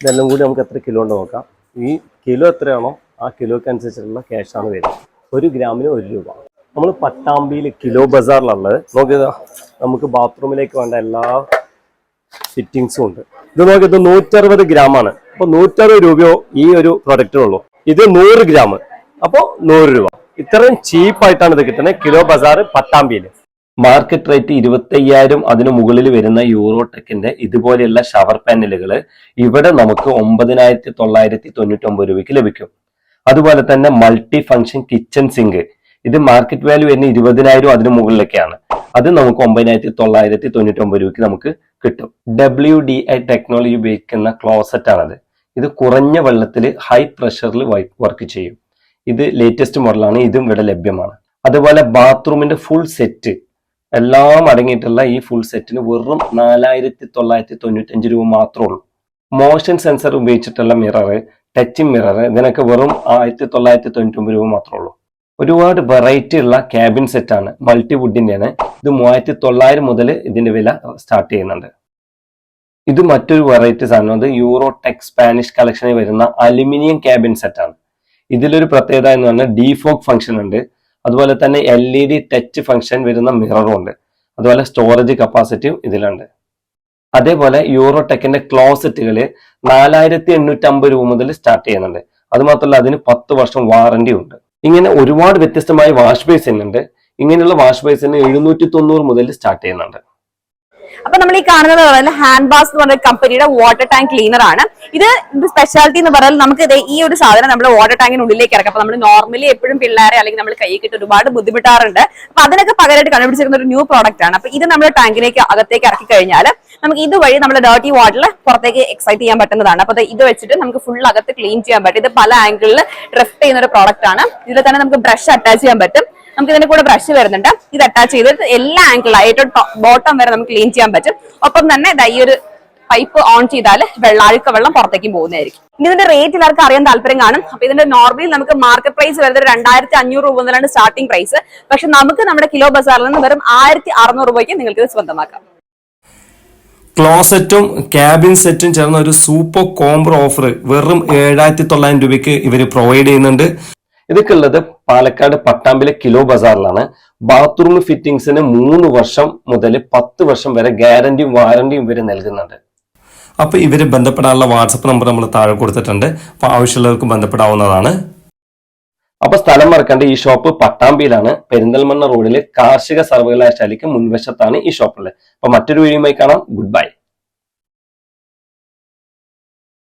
ഇതെല്ലാം കൂടി നമുക്ക് എത്ര കിലോ ഉണ്ട് നോക്കാം. ഈ കിലോ എത്രയാണോ ആ കിലോയ്ക്ക് അനുസരിച്ചുള്ള ക്യാഷാണ് വരുന്നത് ഒരു ഗ്രാമിന് ഒരു രൂപ. നമ്മൾ പട്ടാമ്പിയിൽ കിലോ ബസാറിലുള്ളത്. നോക്കിയതാ നമുക്ക് ബാത്റൂമിലേക്ക് വേണ്ട എല്ലാ ഫിറ്റിങ്സും ഉണ്ട്. ഇത് നോക്കിയത് നൂറ്ററുപത് ഗ്രാമാണ്. അപ്പോൾ നൂറ്ററുപത് രൂപയോ ഈ ഒരു പ്രൊഡക്റ്റിനുള്ളൂ ഇത് നൂറ് ഗ്രാം. അപ്പോൾ നൂറ് രൂപ. ഇത്രയും ചീപ്പായിട്ടാണ് ഇത് കിട്ടുന്നത് കിലോ ബസാർ പട്ടാമ്പിയിൽ മാർക്കറ്റ് റേറ്റ് ഇരുപത്തയ്യായിരം അതിനു മുകളിൽ വരുന്ന യൂറോടെക്കിന്റെ ഇതുപോലെയുള്ള ഷവർ പാനലുകൾ ഇവിടെ നമുക്ക് ഒമ്പതിനായിരത്തി തൊള്ളായിരത്തി തൊണ്ണൂറ്റി ഒമ്പത് രൂപയ്ക്ക് ലഭിക്കും. അതുപോലെ തന്നെ മൾട്ടി ഫംഗ്ഷൻ കിച്ചൺ സിങ്ക് ഇത് മാർക്കറ്റ് വാല്യൂ വരുന്ന ഇരുപതിനായിരം അതിനു മുകളിലൊക്കെയാണ്. അത് നമുക്ക് ഒമ്പതിനായിരത്തി തൊള്ളായിരത്തി തൊണ്ണൂറ്റി ഒമ്പത് രൂപയ്ക്ക് നമുക്ക് കിട്ടും. ഡബ്ല്യു ഡി ഐ ടെക്നോളജി ഉപയോഗിക്കുന്ന ക്ലോസറ്റ് ആണത്. ഇത് കുറഞ്ഞ വെള്ളത്തിൽ ഹൈ പ്രഷറിൽ വർക്ക് ചെയ്യും. ഇത് ലേറ്റസ്റ്റ് മോഡലാണ് ഇതും ഇവിടെ ലഭ്യമാണ്. അതുപോലെ ബാത്റൂമിന്റെ ഫുൾ സെറ്റ് എല്ലാം അടങ്ങിയിട്ടുള്ള ഈ ഫുൾ സെറ്റിന് വെറും നാലായിരത്തി തൊള്ളായിരത്തി തൊണ്ണൂറ്റഞ്ച് രൂപ മാത്രമേ ഉള്ളൂ. മോഷൻ സെൻസർ ഉപയോഗിച്ചിട്ടുള്ള മിറർ ടച്ചിങ് മിറർ ഇതിനൊക്കെ വെറും ആയിരത്തി തൊള്ളായിരത്തി തൊണ്ണൂറ്റി ഒമ്പത് രൂപ മാത്രമേ ഉള്ളൂ. ഒരുപാട് വെറൈറ്റി ഉള്ള ക്യാബിൻ സെറ്റാണ് മൾട്ടി വുഡിന്റെയാണ് ഇത് മൂവായിരത്തി തൊള്ളായിരം മുതൽ ഇതിന്റെ വില സ്റ്റാർട്ട് ചെയ്യുന്നുണ്ട്. ഇത് മറ്റൊരു വെറൈറ്റി സാധനം അത് യൂറോ ടെക് സ്പാനിഷ് കളക്ഷനിൽ വരുന്ന അലുമിനിയം ക്യാബിൻ സെറ്റാണ് ഇതിലൊരു പ്രത്യേകത എന്ന് പറഞ്ഞാൽ ഡീഫോക്ക് ഫംഗ്ഷൻ ഉണ്ട്. അതുപോലെ തന്നെ L E D touch function വരുന്ന മിററും ഉണ്ട്. അതുപോലെ സ്റ്റോറേജ് കപ്പാസിറ്റിയും ഇതിലുണ്ട്. അതേപോലെ യൂറോടെക്കിന്റെ ക്ലോസറ്റുകൾ നാലായിരത്തി എണ്ണൂറ്റി അമ്പത് രൂപ മുതൽ സ്റ്റാർട്ട് ചെയ്യുന്നുണ്ട്. അതുമാത്രമല്ല അതിന് പത്ത് വർഷം വാറന്റി ഉണ്ട്. ഇങ്ങനെ ഒരുപാട് വ്യത്യസ്തമായ വാഷ് ബേസിൻ ഉണ്ട്. ഇങ്ങനെയുള്ള വാഷ് ബേസിന് എഴുന്നൂറ്റി തൊണ്ണൂറ് മുതൽ സ്റ്റാർട്ട് ചെയ്യുന്നുണ്ട്. അപ്പൊ നമ്മൾ ഈ കാണുന്നത് പറയുന്നത് ഹാൻഡ് ബാസ് എന്ന് പറയുന്ന കമ്പനിയുടെ വാട്ടർ ടാങ്ക് ക്ലീനർ ആണ്. ഇത് ഇത് സ്പെഷ്യാലിറ്റി എന്ന് പറഞ്ഞാൽ നമുക്ക് ദേ ഈ ഒരു സാധനം നമ്മൾ വാട്ടർ ടാങ്കിന് ഉള്ളിലേക്ക് ഇറക്കാം. അപ്പൊ നമ്മൾ നോർമലി എപ്പോഴും പിള്ളേരെ അല്ലെങ്കിൽ നമ്മൾ കൈ കിട്ടി ഒരുപാട് ബുദ്ധിമുട്ടാറുണ്ട്. അപ്പൊ അതിനൊക്കെ പകരമായിട്ട് കണ്ടുപിടിച്ചിരിക്കുന്ന ഒരു ന്യൂ പ്രോഡക്റ്റ് ആണ്. അപ്പൊ ഇത് നമ്മൾ ടാങ്കിലേക്ക് അകത്തേക്ക് ഇറക്കി കഴിഞ്ഞാൽ നമുക്ക് ഇതുവഴി നമ്മുടെ ഡേർട്ടി വാട്ടർ പുറത്തേക്ക് എക്സൈറ്റ് ചെയ്യാൻ പറ്റുന്നതാണ്. അപ്പൊ ഇത് വെച്ചിട്ട് നമുക്ക് ഫുൾ അകത്ത് ക്ലീൻ ചെയ്യാൻ പറ്റും. ഇത് പല ആംഗിളിൽ ഡ്രസ്റ്റ് ചെയ്യുന്ന ഒരു പ്രോഡക്റ്റ് ആണ്. ഇതിൽ തന്നെ നമുക്ക് ബ്രഷ് അറ്റാച്ച് ചെയ്യാൻ പറ്റും. നമുക്ക് ഇതിന്റെ കൂടെ ബ്രഷ് വരുന്നുണ്ട്. ഇത് അറ്റാച്ച് ചെയ്തിട്ട് എല്ലാ ആംഗിളും ഏറ്റവും ബോട്ടം വരെ നമുക്ക് ക്ലീൻ ചെയ്യാൻ പറ്റും. ഒപ്പം തന്നെ ഇതാ ഈ ഒരു പൈപ്പ് ഓൺ ചെയ്താൽ വെള്ളാഴ്ച വെള്ളം പുറത്തേക്ക് പോകുന്നതായിരിക്കും. ഇനി ഇതിന്റെ റേറ്റ് എല്ലാവർക്കും അറിയാൻ താല്പര്യം കാണും. അപ്പൊ ഇതിന്റെ നോർമലി നമുക്ക് മാർക്കറ്റ് പ്രൈസ് വരുന്നത് രണ്ടായിരത്തി അഞ്ഞൂറ് രൂപ മുതലാണ് സ്റ്റാർട്ടിംഗ് പ്രൈസ് പക്ഷെ നമുക്ക് നമ്മുടെ കിലോ ബസാറിൽ നിന്ന് വെറും ആയിരത്തി അറുന്നൂറ് രൂപയ്ക്ക് നിങ്ങൾക്ക് ഇത് സ്വന്തമാക്കാം. ക്ലോസറ്റും ക്യാബിൻ സെറ്റും ചേർന്ന ഒരു സൂപ്പർ കോംബോ ഓഫർ വെറും ഏഴായിരത്തി തൊള്ളായിരം രൂപയ്ക്ക് ഇവർ പ്രൊവൈഡ് ചെയ്യുന്നുണ്ട്. ഇതൊക്കെ ഉള്ളത് പാലക്കാട് പട്ടാമ്പിലെ കിലോ ബസാറിലാണ്. ബാത്റൂം ഫിറ്റിംഗ്സിന് മൂന്ന് വർഷം മുതൽ പത്ത് വർഷം വരെ ഗ്യാരണ്ടിയും വാറണ്ടിയും ഇവർ നൽകുന്നുണ്ട്. അപ്പൊ ഇവർ ബന്ധപ്പെടാനുള്ള വാട്സപ്പ് നമ്പർ നമ്മൾ താഴെ കൊടുത്തിട്ടുണ്ട്. അപ്പൊ ആവശ്യമുള്ളവർക്ക് ബന്ധപ്പെടാവുന്നതാണ്. അപ്പൊ സ്ഥലം മറക്കേണ്ട ഈ ഷോപ്പ് പട്ടാമ്പിയിലാണ്. പെരിന്തൽമണ്ണ റോഡിലെ കാർഷിക സർവകലാശാലയ്ക്ക് മുൻവശത്താണ് ഈ ഷോപ്പുള്ളത്. അപ്പൊ മറ്റൊരു വീഡിയോയുമായി കാണാം. Good bye